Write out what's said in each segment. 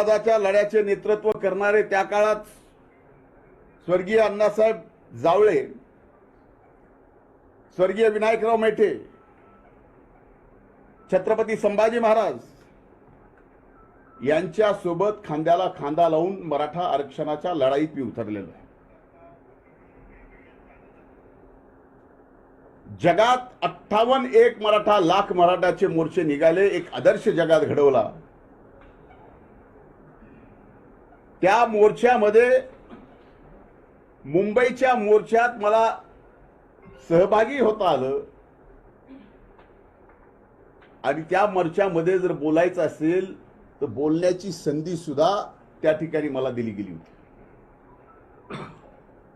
समाजाच्या लढ्याचे नेतृत्व करणारे त्या काळात स्वर्गीय अण्णासाहेब जावळे स्वर्गीय विनायकराव मेठे छत्रपती संभाजी महाराज यांच्या सोबत खांद्याला खांदा लावून मराठा आरक्षणाच्या लढाईत मी उतरलेलो आहे. जगात अठ्ठावन्न एक मराठा लाख मराठाचे मोर्चे निघाले एक आदर्श जगात घडवला. त्या मोर्चामध्ये मुंबईच्या मोर्चात मला सहभागी होता आलं. आणि त्या मोर्चामध्ये जर बोलायचं असेल तर बोलण्याची संधी सुद्धा त्या ठिकाणी मला दिली गेली होती.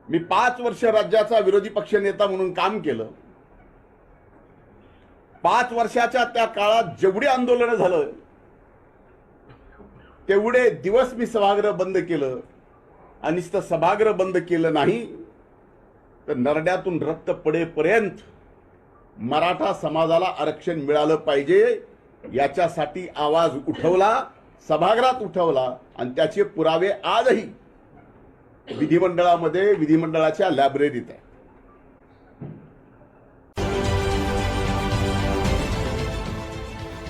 मी पाच वर्ष राज्याचा विरोधी पक्ष नेता म्हणून काम केलं. पाच वर्षाच्या त्या काळात जेवढी आंदोलनं झालं तेवढे दिवस मी सभागृह बंद केलं. आणि सभागृह बंद केलं नाही तर नरड्यातून रक्त पडेपर्यंत मराठा समाजाला आरक्षण मिळालं पाहिजे याच्यासाठी आवाज उठवला सभागृहात उठवला आणि त्याचे पुरावे आजही विधिमंडळामध्ये विधिमंडळाच्या लायब्ररीत आहे